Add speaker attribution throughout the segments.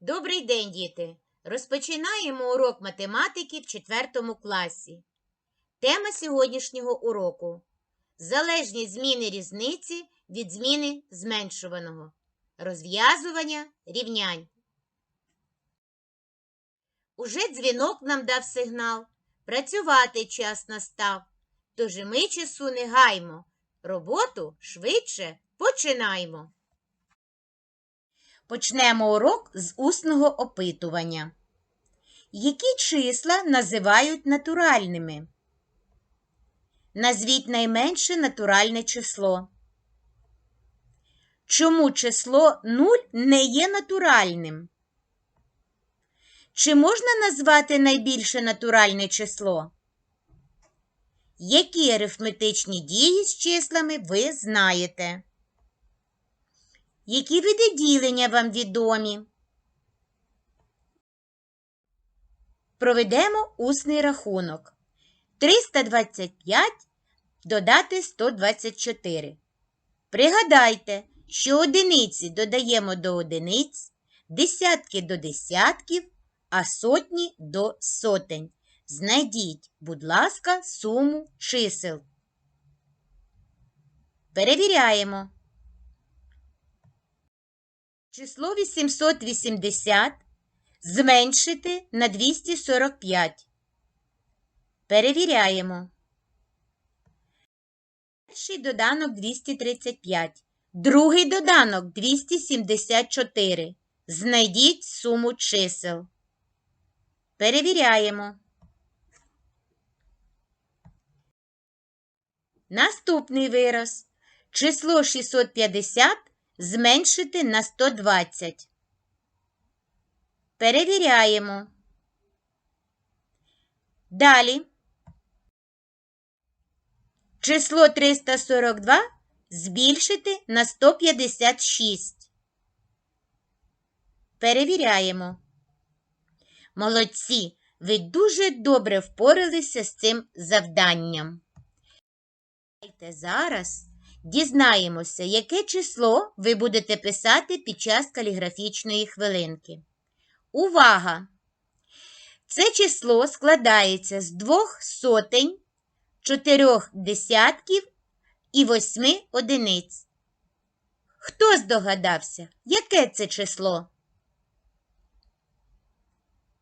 Speaker 1: Добрий день, діти! Розпочинаємо урок математики в 4 класі. Тема сьогоднішнього уроку залежність зміни різниці від зміни зменшуваного. Розв'язування рівнянь. Уже дзвінок нам дав сигнал. Працювати час настав. Тож і ми часу не гаймо. Роботу швидше починаймо. Почнемо урок з усного опитування. Які числа називають натуральними? Назвіть найменше натуральне число. Чому число 0 не є натуральним? Чи можна назвати найбільше натуральне число? Які арифметичні дії з числами ви знаєте? Які види ділення вам відомі? Проведемо усний рахунок. 325 додати 124. Пригадайте, що одиниці додаємо до одиниць, десятки до десятків, а сотні до сотень. Знайдіть, будь ласка, суму чисел. Перевіряємо. Число 880 зменшити на 245. Перевіряємо. Перший доданок 235. Другий доданок 274. Знайдіть суму чисел. Перевіряємо. Наступний вираз. Число 650 зменшити на 120. Перевіряємо. Далі. Число 342 збільшити на 156. Перевіряємо. Молодці! Ви дуже добре впоралися з цим завданням. Давайте зараз дізнаємося, яке число ви будете писати під час каліграфічної хвилинки. Увага! Це число складається з двох сотень, чотирьох десятків і восьми одиниць. Хто здогадався, яке це число?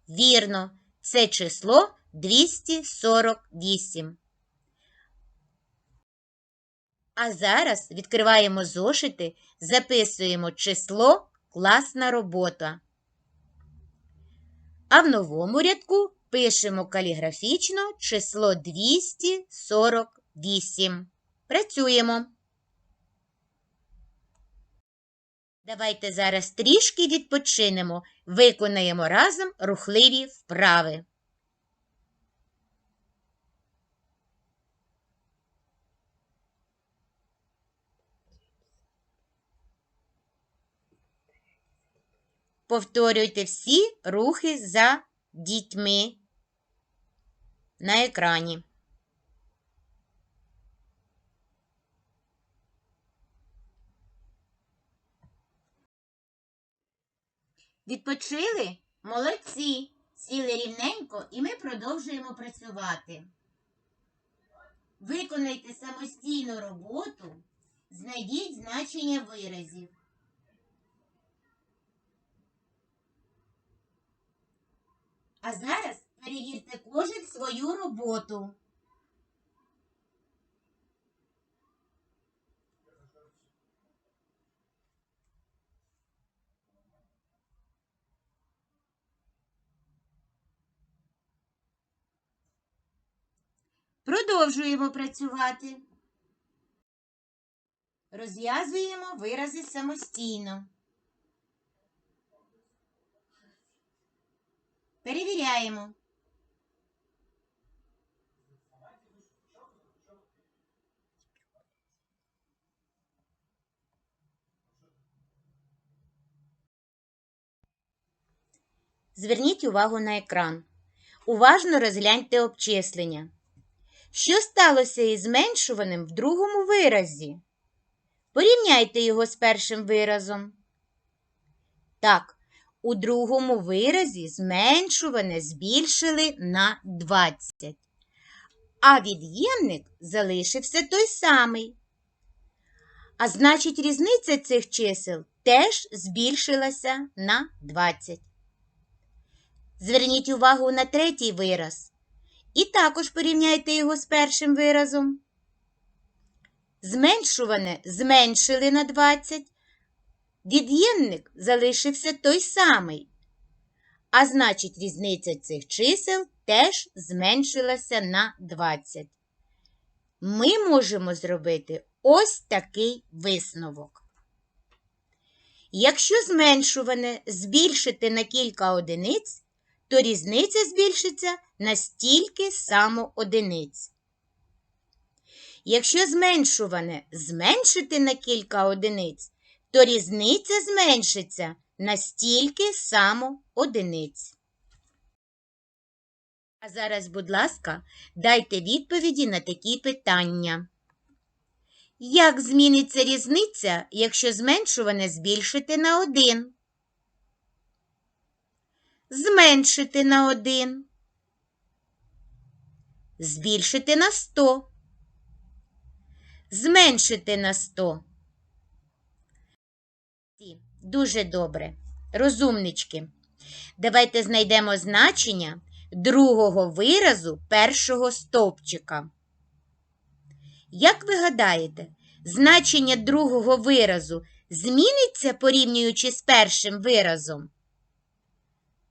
Speaker 1: Вірно, це число 248. А зараз відкриваємо зошити, записуємо число класна робота. А в новому рядку пишемо каліграфічно число 248. Працюємо. Давайте зараз трішки відпочинемо, виконаємо разом рухливі вправи. Повторюйте всі рухи за дітьми на екрані. Відпочили? Молодці! Сіли рівненько і ми продовжуємо працювати. Виконайте самостійну роботу, знайдіть значення виразів. А зараз перевірте кожен свою роботу. Продовжуємо працювати. Розв'язуємо вирази самостійно. Перевіряємо. Зверніть увагу на екран. Уважно розгляньте обчислення. Що сталося із зменшуваним в другому виразі? Порівняйте його з першим виразом. Так, у другому виразі зменшуване збільшили на 20, а від'ємник залишився той самий. А значить, різниця цих чисел теж збільшилася на 20. Зверніть увагу на третій вираз. І також порівняйте його з першим виразом. Зменшуване зменшили на 20. Від'ємник залишився той самий. А значить, різниця цих чисел теж зменшилася на 20. Ми можемо зробити ось такий висновок. Якщо зменшуване збільшити на кілька одиниць, то різниця збільшиться на стільки само одиниць. Якщо зменшуване зменшити на кілька одиниць, то різниця зменшиться на стільки само одиниць. А зараз, будь ласка, дайте відповіді на такі питання. Як зміниться різниця, якщо зменшуване збільшити на 1? Зменшити на 1. Збільшити на 100. Зменшити на 100. Дуже добре. Розумнички. Давайте знайдемо значення другого виразу першого стовпчика. Як ви гадаєте, значення другого виразу зміниться порівнюючи з першим виразом?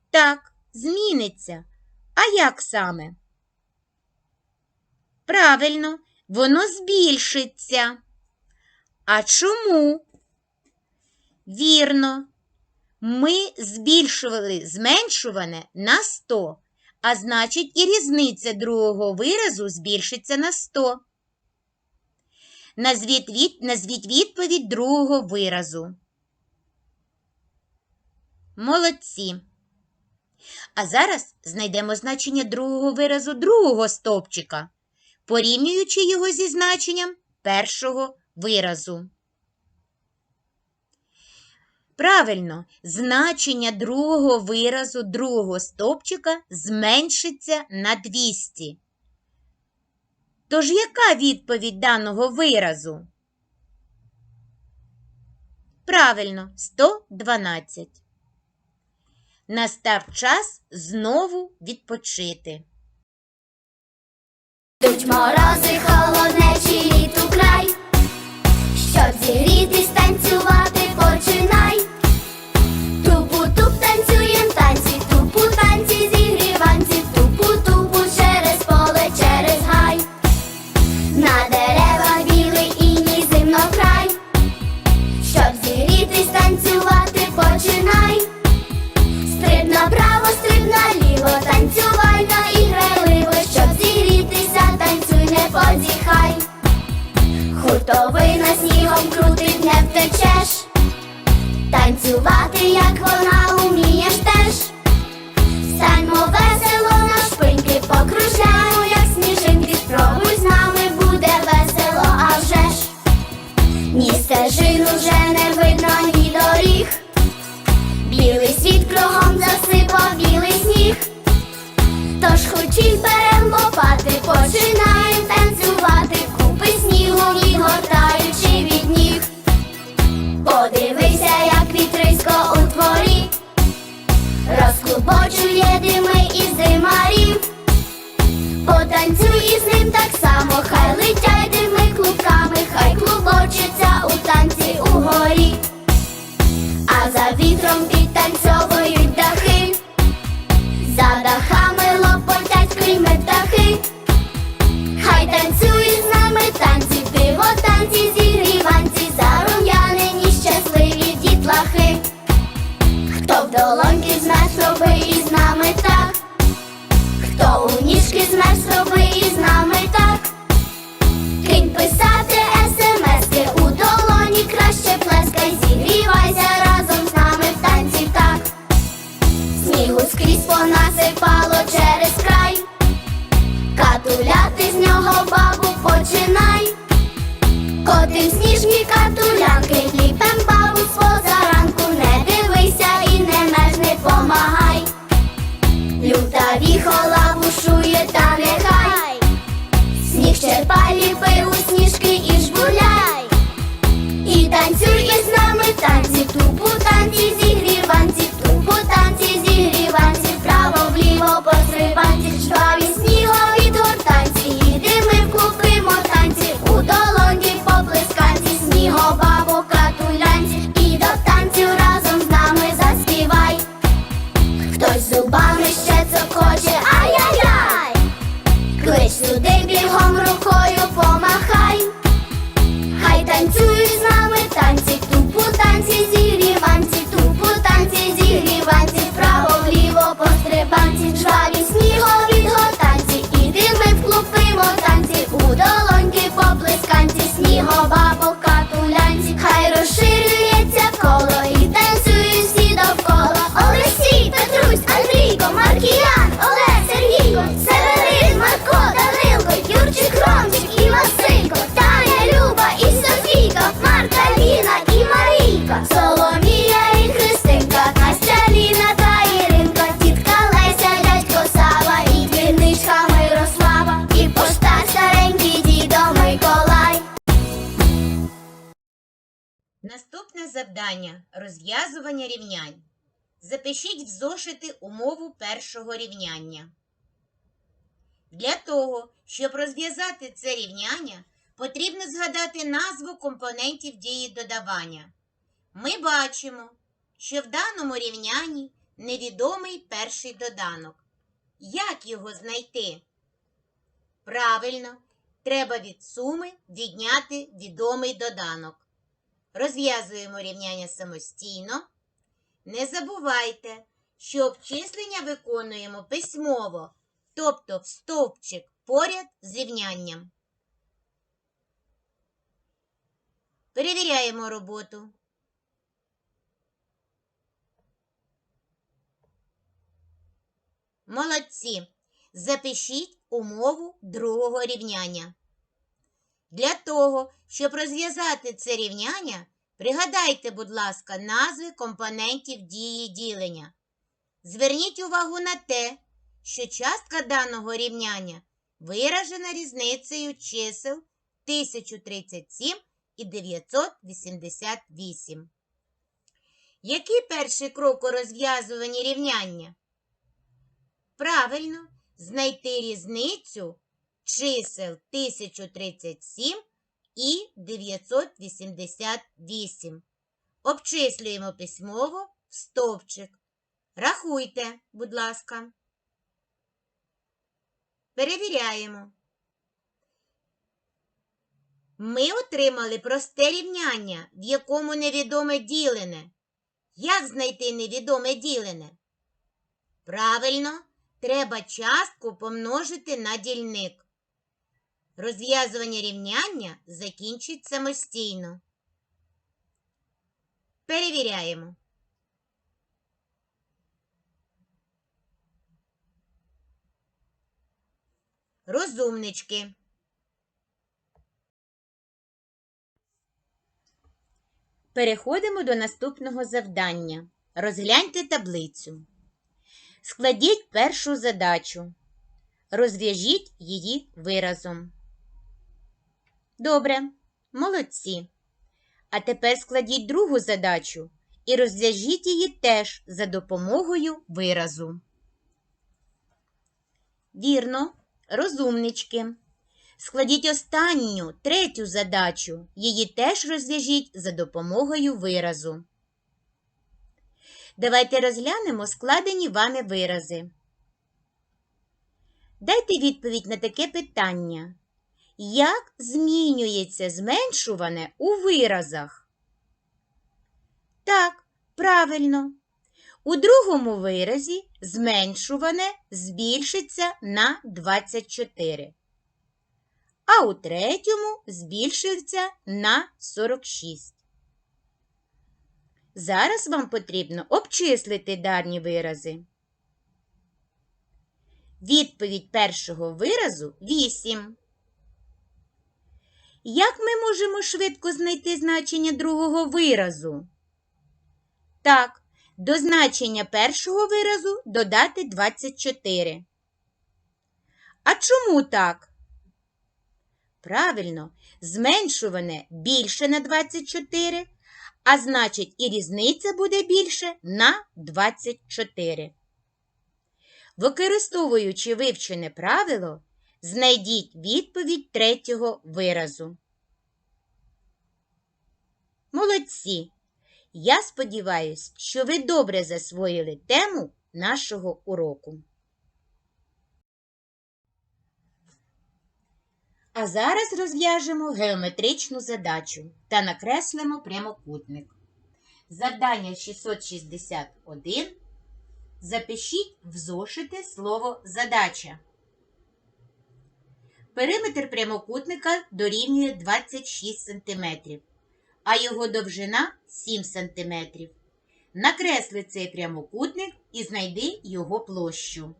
Speaker 1: Так, зміниться. А як саме? Правильно, воно збільшиться. А чому? Вірно, ми збільшували зменшуване на 100, а значить і різниця другого виразу збільшиться на 100. Назвіть, від... Назвіть відповідь другого виразу. Молодці. А зараз знайдемо значення другого виразу другого стовпчика, порівнюючи його зі значенням першого виразу. Правильно, значення другого виразу другого стовпчика зменшиться на 200. Тож яка відповідь даного виразу? Правильно, 112. Настав час знову відпочити.
Speaker 2: Йдуть морози, холоднечі літу край,
Speaker 1: завдання розв'язування рівнянь. Запишіть в зошити умову першого рівняння. Для того, щоб розв'язати це рівняння, потрібно згадати назву компонентів дії додавання. Ми бачимо, що в даному рівнянні невідомий перший доданок. Як його знайти? Правильно, треба від суми відняти відомий доданок. Розв'язуємо рівняння самостійно. Не забувайте, що обчислення виконуємо письмово, тобто в стовпчик поряд з рівнянням. Перевіряємо роботу. Молодці. Запишіть умову другого рівняння. Для того, щоб розв'язати це рівняння, пригадайте, будь ласка, назви компонентів дії ділення. Зверніть увагу на те, що частка даного рівняння виражена різницею чисел 1037 і 988. Який перший крок у розв'язуванні рівняння? Правильно, знайти різницю чисел 1037 і 988. Обчислюємо письмово в стовпчик. Рахуйте, будь ласка. Перевіряємо. Ми отримали просте рівняння, в якому невідоме ділене. Як знайти невідоме ділене? Правильно, треба частку помножити на дільник. Розв'язування рівняння закінчить самостійно. Перевіряємо. Розумнички. Переходимо до наступного завдання. Розгляньте таблицю. Складіть першу задачу. Розв'яжіть її виразом. Добре, молодці. А тепер складіть другу задачу і розв'яжіть її теж за допомогою виразу. Вірно, розумнички. Складіть останню, третю задачу. Її теж розв'яжіть за допомогою виразу. Давайте розглянемо складені вами вирази. Дайте відповідь на таке питання. Як змінюється зменшуване у виразах? Так, правильно. У другому виразі зменшуване збільшиться на 24, а у третьому збільшиться на 46. Зараз вам потрібно обчислити дані вирази. Відповідь першого виразу 8. Як ми можемо швидко знайти значення другого виразу? Так, до значення першого виразу додати 24. А чому так? Правильно, зменшуване більше на 24, а значить і різниця буде більше на 24. Використовуючи вивчене правило, знайдіть відповідь третього виразу. Молодці! Я сподіваюся, що ви добре засвоїли тему нашого уроку. А зараз розв'яжемо геометричну задачу та накреслимо прямокутник. Завдання 661. Запишіть в зошити слово задача. Периметр прямокутника дорівнює 26 см, а його довжина 7 см. Накресли цей прямокутник і знайди його площу.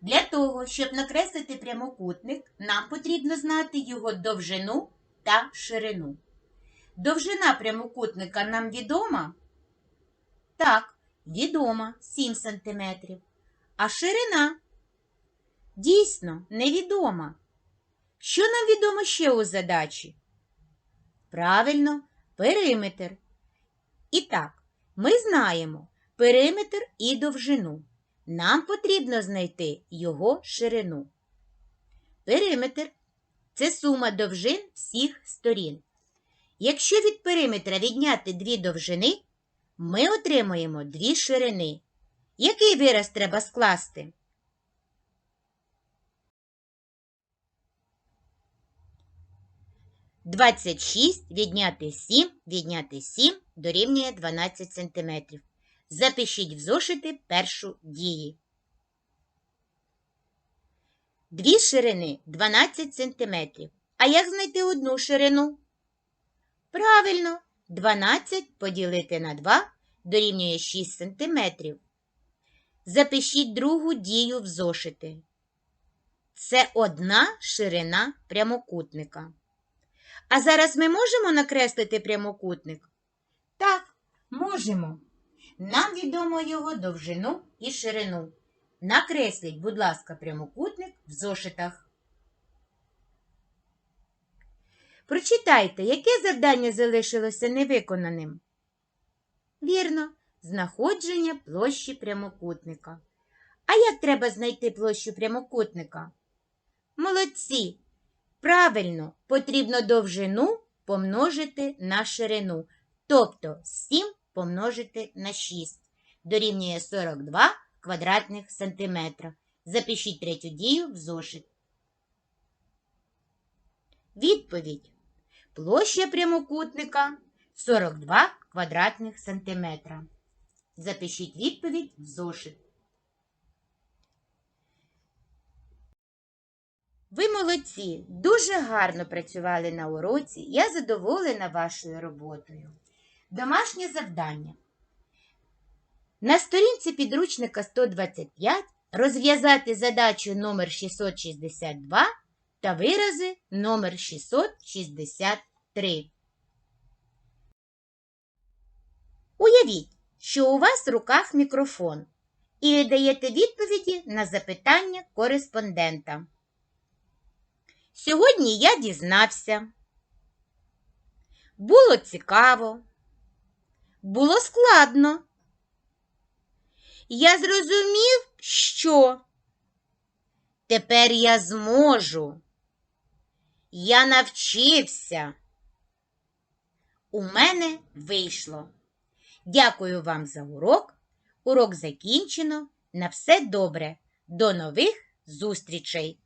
Speaker 1: Для того, щоб накреслити прямокутник, нам потрібно знати його довжину та ширину. Довжина прямокутника нам відома? Так, відома 7 см. А ширина? Дійсно, невідома. Що нам відомо ще у задачі? Правильно, периметр. І так, ми знаємо периметр і довжину. Нам потрібно знайти його ширину. Периметр це сума довжин всіх сторін. Якщо від периметра відняти дві довжини, ми отримуємо дві ширини. Який вираз треба скласти? Двадцять шість відняти сім відняти сім дорівнює 12 см. Запишіть в зошити першу дії. Дві ширини 12 см. А як знайти одну ширину? Правильно, 12 поділити на 2 дорівнює 6 см. Запишіть другу дію в зошити. Це одна ширина прямокутника. А зараз ми можемо накреслити прямокутник? Так, можемо. Нам відомо його довжину і ширину. Накресліть, будь ласка, прямокутник в зошитах. Прочитайте, яке завдання залишилося невиконаним. Вірно, знаходження площі прямокутника. А як треба знайти площу прямокутника? Молодці! Правильно, потрібно довжину помножити на ширину, тобто 7 помножити на 6 дорівнює 42 квадратних сантиметра. Запишіть третю дію в зошит. Відповідь. Площа прямокутника 42 квадратних сантиметра. Запишіть відповідь в зошит. Ви молодці, дуже гарно працювали на уроці. Я задоволена вашою роботою. Домашнє завдання. На сторінці підручника 125 розв'язати задачу номер 662 та вирази номер 663. Уявіть, що у вас в руках мікрофон і даєте відповіді на запитання кореспондента. Сьогодні я дізнався. Було цікаво. Було складно. Я зрозумів, що тепер я зможу. Я навчився. У мене вийшло. Дякую вам за урок. Урок закінчено. На все добре. До нових зустрічей!